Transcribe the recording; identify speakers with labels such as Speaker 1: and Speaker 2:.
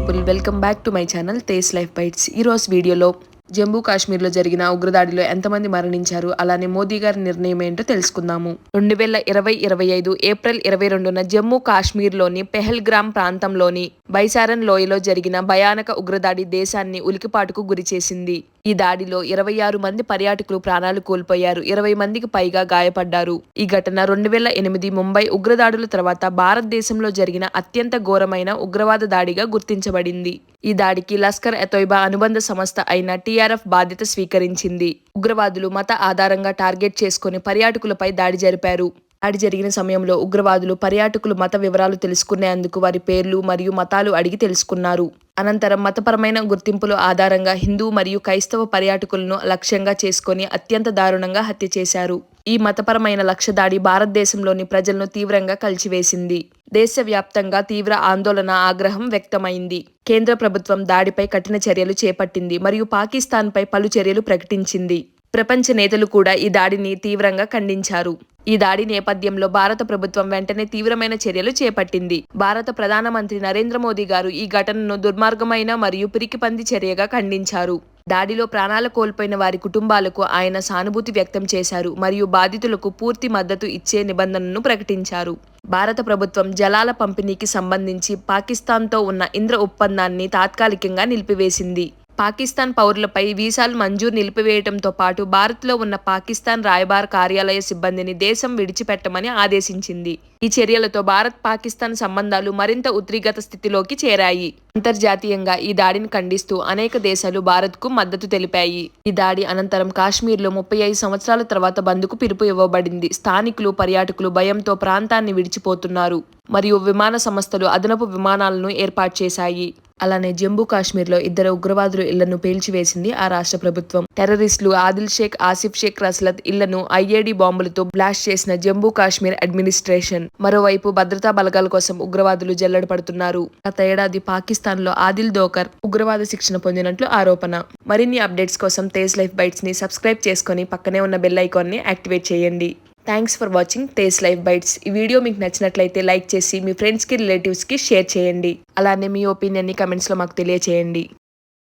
Speaker 1: People welcome back to my channel Tej life bites ఈరోజు వీడియోలో జమ్మూ కాశ్మీర్లో జరిగిన ఉగ్రదాడిలో ఎంతమంది మరణించారు? అలానే మోదీ గారి నిర్ణయం ఏంటో తెలుసుకుందాము. రెండు వేల ఇరవై ఇరవై ఐదు ఏప్రిల్ ఇరవై రెండున జమ్మూ కాశ్మీర్లోని పెహల్గ్రామ్ ప్రాంతంలోని బైసారన్ లోయలో జరిగిన భయానక ఉగ్రదాడి దేశాన్ని ఉలికిపాటుకు గురిచేసింది. ఈ దాడిలో ఇరవై ఆరు మంది పర్యాటకులు ప్రాణాలు కోల్పోయారు. ఇరవై మందికి పైగా గాయపడ్డారు. ఈ ఘటన రెండు వేల ఎనిమిది ముంబై ఉగ్రదాడుల తర్వాత భారతదేశంలో జరిగిన అత్యంత ఘోరమైన ఉగ్రవాద దాడిగా గుర్తించబడింది. ఈ దాడికి లస్కర్ ఎతోయిబా అనుబంధ సంస్థ అయిన టీఆర్ఎఫ్ బాధ్యత స్వీకరించింది. ఉగ్రవాదులు మత ఆధారంగా టార్గెట్ చేసుకుని పర్యాటకులపై దాడి జరిపారు. దాడి జరిగిన సమయంలో ఉగ్రవాదులు పర్యాటకులు మత వివరాలు తెలుసుకునేందుకు వారి పేర్లు మరియు మతాలు అడిగి తెలుసుకున్నారు. అనంతరం మతపరమైన గుర్తింపుల ఆధారంగా హిందూ మరియు క్రైస్తవ పర్యాటకులను లక్ష్యంగా చేసుకొని అత్యంత దారుణంగా హత్య చేశారు. ఈ మతపరమైన లక్ష్య దాడి భారతదేశంలోని ప్రజలను తీవ్రంగా కలిచివేసింది. దేశవ్యాప్తంగా తీవ్ర ఆందోళన ఆగ్రహం వ్యక్తమైంది. కేంద్ర ప్రభుత్వం దాడిపై కఠిన చర్యలు చేపట్టింది మరియు పాకిస్తాన్పై పలు చర్యలు ప్రకటించింది. ప్రపంచ నేతలు కూడా ఈ దాడిని తీవ్రంగా ఖండించారు. ఈ దాడి నేపథ్యంలో భారత ప్రభుత్వం వెంటనే తీవ్రమైన చర్యలు చేపట్టింది. భారత ప్రధానమంత్రి నరేంద్ర మోదీ గారు ఈ ఘటనను దుర్మార్గమైన మరియు పిరికిపంది చర్యగా ఖండించారు. దాడిలో ప్రాణాలు కోల్పోయిన వారి కుటుంబాలకు ఆయన సానుభూతి వ్యక్తం చేశారు మరియు బాధితులకు పూర్తి మద్దతు ఇచ్చే నిబంధనను ప్రకటించారు. భారత ప్రభుత్వం జలాల పంపిణీకి సంబంధించి పాకిస్తాన్తో ఉన్న ఇంద్ర ఒప్పందాన్ని తాత్కాలికంగా నిలిపివేసింది. పాకిస్తాన్ పౌరులపై వీసాలు మంజూరు నిలిపివేయడంతో పాటు భారత్లో ఉన్న పాకిస్తాన్ రాయబార కార్యాలయ సిబ్బందిని దేశం విడిచిపెట్టమని ఆదేశించింది. ఈ చర్యలతో భారత్ పాకిస్తాన్ సంబంధాలు మరింత ఉద్రిగత స్థితిలోకి చేరాయి. అంతర్జాతీయంగా ఈ దాడిని ఖండిస్తూ అనేక దేశాలు భారత్కు మద్దతు తెలిపాయి. ఈ దాడి అనంతరం కాశ్మీర్లో ముప్పై ఐదు సంవత్సరాల తర్వాత బంద్కు పిలుపు ఇవ్వబడింది. స్థానికులు పర్యాటకులు భయంతో ప్రాంతాన్ని విడిచిపోతున్నారు. మరియు విమాన సంస్థలు అదనపు విమానాలను ఏర్పాటు చేశాయి. అలానే జమ్మూ కాశ్మీర్లో ఇద్దరు ఉగ్రవాదులు ఇళ్ళను పేల్చివేసింది ఆ రాష్ట్ర ప్రభుత్వం. టెర్రరిస్టులు ఆదిల్ షేక్ ఆసిఫ్ షేక్ రస్లత్ ఇళ్ళను ఐఏడి బాంబులతో బ్లాస్ట్ చేసిన జమ్మూ కాశ్మీర్ అడ్మినిస్ట్రేషన్. మరోవైపు భద్రతా బలగాల కోసం ఉగ్రవాదులు జల్లడపడుతున్నారు గత ఏడాది పాకిస్తాన్లో ఆదిల్ దోకర్ ఉగ్రవాద శిక్షణ పొందినట్లు ఆరోపణ. మరిన్ని అప్డేట్స్ కోసం తేజ్ లైఫ్ బైట్స్ని సబ్స్క్రైబ్ చేసుకొని పక్కనే ఉన్న బెల్ ఐకాన్ని యాక్టివేట్ చేయండి. Thanks for watching Tej life bites ఈ వీడియో మీకు నచ్చినట్లయితే లైక్ చేసి మీ ఫ్రెండ్స్కి రిలేటివ్స్కి షేర్ చేయండి. అలానే మీ ఒపీనియన్ని కమెంట్స్లో మాకు తెలియచేయండి.